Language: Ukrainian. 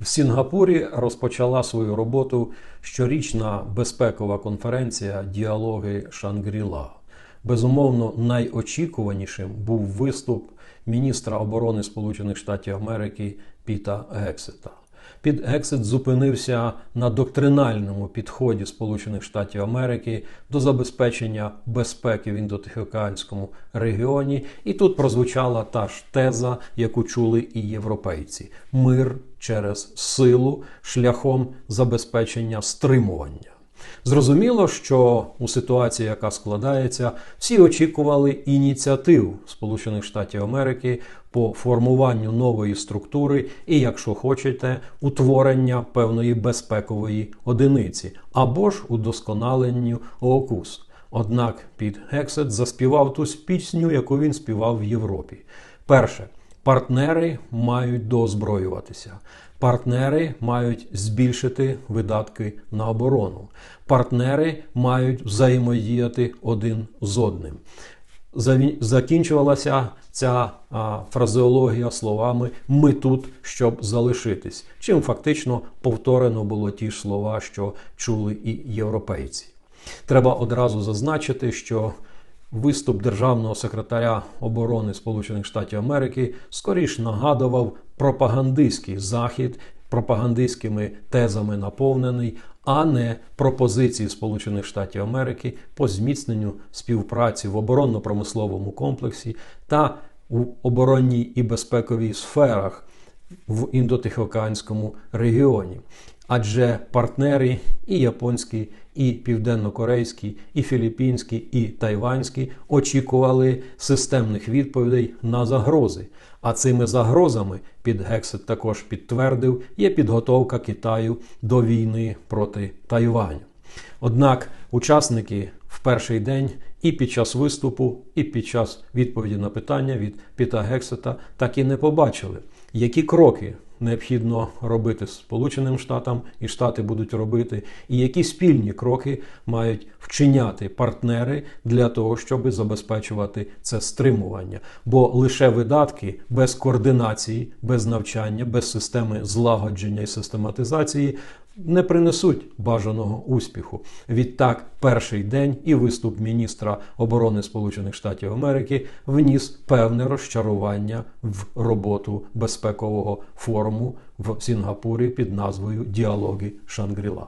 В Сінгапурі розпочала свою роботу щорічна безпекова конференція Діалоги Шангріла. Безумовно, найочікуванішим був виступ міністра оборони Сполучених Штатів Америки Піта Гексета. Під Гексет зупинився на доктринальному підході Сполучених Штатів Америки до забезпечення безпеки в індотихоокеанському регіоні, і тут прозвучала та ж теза, яку чули і європейці: мир через силу шляхом забезпечення стримування. Зрозуміло, що у ситуації, яка складається, всі очікували ініціатив Сполучених Штатів Америки по формуванню нової структури і, якщо хочете, утворення певної безпекової одиниці або ж удосконаленню ОКУС. Однак під Гексет заспівав ту пісню, яку він співав в Європі. Перше. Партнери мають доозброюватися. Партнери мають збільшити видатки на оборону. Партнери мають взаємодіяти один з одним. Закінчувалася ця фразеологія словами Ми тут, щоб залишитись. Чим фактично повторено було ті ж слова, що чули і європейці. Треба одразу зазначити, що Виступ державного секретаря оборони Сполучених Штатів Америки скоріш нагадував пропагандистський захід, пропагандистськими тезами наповнений, а не пропозиції Сполучених Штатів Америки по зміцненню співпраці в оборонно-промисловому комплексі та у оборонній і безпековій сферах в індотихоокеанському регіоні. Адже партнери і японські, і південно-корейські, і філіппінські, і тайванські очікували системних відповідей на загрози. А цими загрозами під Гексет також підтвердив є підготовка Китаю до війни проти Тайваню. Однак учасники в перший день і під час виступу, і під час відповіді на питання від Піта Гексета так і не побачили, які кроки необхідно робити Сполученим Штатам, і Штати будуть робити, і які спільні кроки мають вчиняти партнери для того, щоб забезпечувати це стримування. Бо лише видатки без координації, без навчання, без системи злагодження і систематизації. Не принесуть бажаного успіху. Відтак, перший день і виступ міністра оборони Сполучених Штатів Америки вніс певне розчарування в роботу безпекового форуму в Сінгапурі під назвою Діалоги Шангріла.